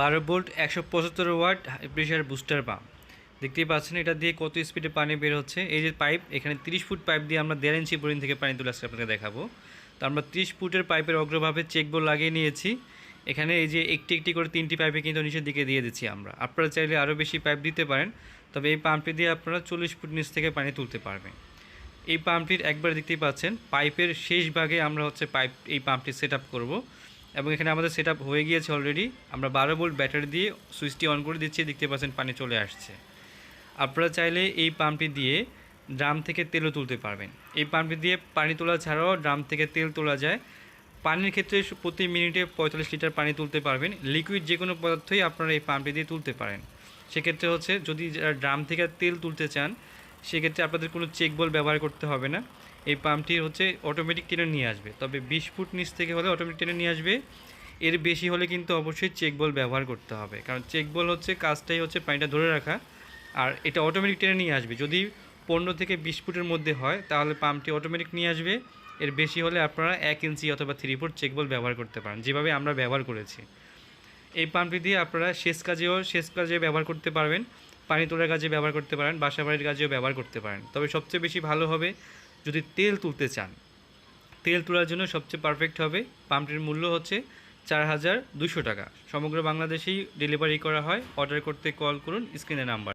বারো ভোল্ট একশো পঁচাত্তর ওয়াট প্রেশার বুস্টার পাম্প। দেখতেই পাচ্ছেন, এটা দিয়ে কত স্পিডে পানি বের হচ্ছে। এই যে পাইপ, এখানে তিরিশ ফুট পাইপ দিয়ে আমরা দেড় ইঞ্চি বোরিং থেকে পানি তুলে আজকে আপনাকে দেখাবো। তো আমরা ত্রিশ ফুটের পাইপের অগ্রভাবে চেক বোর্ড লাগিয়ে নিয়েছি। এখানে এই যে একটি একটি করে তিনটি পাইপে কিন্তু নিচের দিকে দিয়ে দিচ্ছি আমরা। আপনারা চাইলে আরও বেশি পাইপ দিতে পারেন, তবে এই পাম্পটি দিয়ে আপনারা চল্লিশ ফুট নিচ থেকে পানি তুলতে পারবেন। এই পাম্পটির একবার দেখতেই পাচ্ছেন, পাইপের শেষ ভাগে আমরা হচ্ছে পাইপ, এই পাম্পটি সেট আপ করব। এবং এখানে আমাদের সেট হয়ে গিয়েছে অলরেডি আমরা বারো ভোল্ট ব্যাটারি দিয়ে সুইচটি অন করে দিচ্ছি, দেখতে পাচ্ছেন পানি চলে আসছে। আপনারা চাইলে এই পাম্পটি দিয়ে ড্রাম থেকে তেলও তুলতে পারবেন। এই পাম্পটি দিয়ে পানি তোলা ছাড়াও ড্রাম থেকে তেল তোলা যায়। পানির ক্ষেত্রে প্রতি মিনিটে পঁয়তাল্লিশ লিটার পানি তুলতে পারবেন। লিকুইড যে কোনো পদার্থই আপনারা এই পাম্পটি দিয়ে তুলতে পারেন। সেক্ষেত্রে হচ্ছে যদি ড্রাম থেকে তেল তুলতে চান, সেক্ষেত্রে আপনাদের কোনো চেক বল ব্যবহার করতে হবে না। এই পাম্পটি হচ্ছে অটোমেটিক টেনে নিয়ে আসবে। তবে বিশ ফুট নিচ থেকে হলে অটোমেটিক টেনে নিয়ে আসবে। এর বেশি হলে কিন্তু অবশ্যই চেক বল ব্যবহার করতে হবে। কারণ চেক বল হচ্ছে কাজটাই হচ্ছে পানিটা ধরে রাখা। আর এটা অটোমেটিক টেনে নিয়ে আসবে। যদি পনেরো থেকে বিশ ফুটের মধ্যে হয়, তাহলে পাম্পটি অটোমেটিক নিয়ে আসবে। এর বেশি হলে আপনারা এক ইঞ্চি অথবা থ্রি ফুট চেক বল ব্যবহার করতে পারেন, যেভাবে আমরা ব্যবহার করেছি। এই পাম্পটি দিয়ে আপনারা সেচ কাজেও, সেচ কাজে ব্যবহার করতে পারবেন। পানি তোলার কাজে ব্যবহার করতে পারেন বাসা বাড়ির কাজেও ব্যবহার করতে পারেন। তবে সবচেয়ে বেশি ভালো হবে যদি তেল তুলতে চান, তেল তোলার জন্য সবচেয়ে পারফেক্ট হবে, পাম্পটির মূল্য হচ্ছে চার হাজার দুশো টাকা। সমগ্র বাংলাদেশেই ডেলিভারি করা হয়। অর্ডার করতে কল করুন স্ক্রিনের নাম্বার